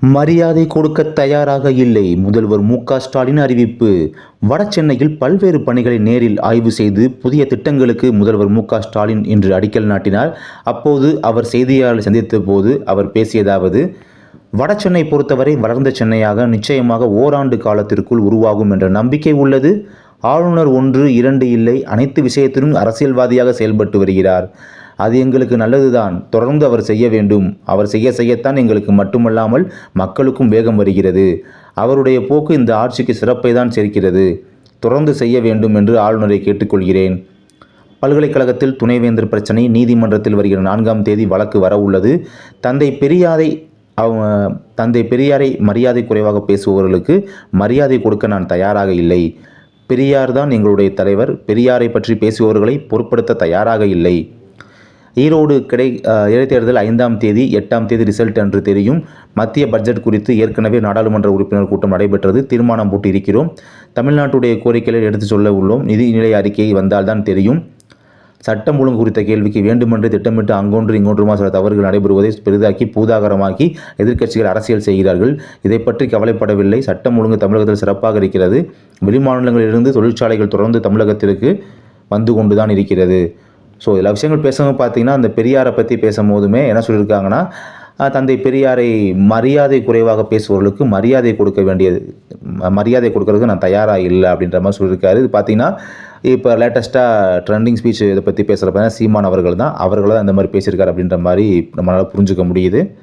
மரியாதை கொடுக்க தயாராக இல்லை. முதல்வர் மு ஸ்டாலின் அறிவிப்பு. வடசென்னையில் பல்வேறு பணிகளை நேரில் ஆய்வு செய்து புதிய திட்டங்களுக்கு முதல்வர் மு ஸ்டாலின் இன்று அடிக்கல் நாட்டினார். அப்போது அவர் செய்தியாளர்களை சந்தித்த போது அவர் பேசியதாவது வடசென்னை பொறுத்தவரை வளர்ந்த சென்னையாக நிச்சயமாக ஓராண்டு காலத்திற்குள் உருவாகும் என்ற நம்பிக்கை உள்ளது. ஆளுநர் ஒன்று இரண்டு இல்லை. அனைத்து விஷயத்திலும் அரசியல்வாதியாக செயல்பட்டு வருகிறார். அது எங்களுக்கு நல்லதுதான். தொடர்ந்து அவர் செய்ய வேண்டும். அவர் செய்ய செய்யத்தான் எங்களுக்கு மட்டுமல்லாமல் மக்களுக்கும் வேகம் வருகிறது. அவருடைய போக்கு இந்த ஆட்சிக்கு சிறப்பை தான் சேர்க்கிறது. தொடர்ந்து செய்ய வேண்டும் என்று ஆளுநரை கேட்டுக்கொள்கிறேன். பல்கலைக்கழகத்தில் துணைவேந்தர் பிரச்சனை நீதிமன்றத்தில் வருகிற நான்காம் தேதி வழக்கு வர உள்ளது. தந்தை பெரியாரை அவ தந்தை பெரியாரை மரியாதை குறைவாக பேசுபவர்களுக்கு மரியாதை கொடுக்க நான் தயாராக இல்லை. பெரியார் தான் எங்களுடைய தலைவர். பெரியாரை பற்றி பேசுபவர்களை பொருட்படுத்த தயாராக இல்லை. ஈரோடு கிடை இடைத்தேர்தல் ஐந்தாம் தேதி எட்டாம் தேதி ரிசல்ட் என்று தெரியும். மத்திய பட்ஜெட் குறித்து ஏற்கனவே நாடாளுமன்ற உறுப்பினர் கூட்டம் நடைபெற்றது. தீர்மானம் போட்டு இருக்கிறோம். தமிழ்நாட்டுடைய கோரிக்கைகளை எடுத்துச் சொல்ல உள்ளோம். நிதிநிலை அறிக்கை வந்தால்தான் தெரியும். சட்டம் ஒழுங்கு குறித்த கேள்விக்கு வேண்டுமென்று திட்டமிட்டு அங்கொன்று இங்கொன்றுமா சில தவறுகள் நடைபெறுவதை பெரிதாக்கி பூதாகரமாக்கி எதிர்க்கட்சிகள் அரசியல் செய்கிறார்கள். இதை பற்றி கவலைப்படவில்லை. சட்டம் ஒழுங்கு தமிழகத்தில் சிறப்பாக இருக்கிறது. வெளிமாநிலங்களிலிருந்து தொழிற்சாலைகள் தொடர்ந்து தமிழகத்திற்கு வந்து கொண்டு தான் இருக்கிறது. ஸோ எல்லா விஷயங்கள் பேசும்போது பார்த்தீங்கன்னா அந்த பெரியாரை பற்றி பேசும்போதுமே என்ன சொல்லியிருக்காங்கன்னா தந்தை பெரியாரை மரியாதை குறைவாக பேசுபவர்களுக்கு மரியாதை கொடுக்க வேண்டியது ம- மரியாதை கொடுக்கறதுக்கு நான் தயாராக இல்லை அப்படின்ற மாதிரி சொல்லியிருக்காரு. இது பார்த்தீங்கன்னா இப்போ லேட்டஸ்ட்டாக ட்ரெண்டிங் ஸ்பீச் இதை பற்றி பேசுகிறப்ப சீமான் அவர்கள் தான் அவர்கள் தான் இந்த மாதிரி பேசியிருக்காரு அப்படின்ற மாதிரி நம்மளால் புரிஞ்சுக்க முடியுது.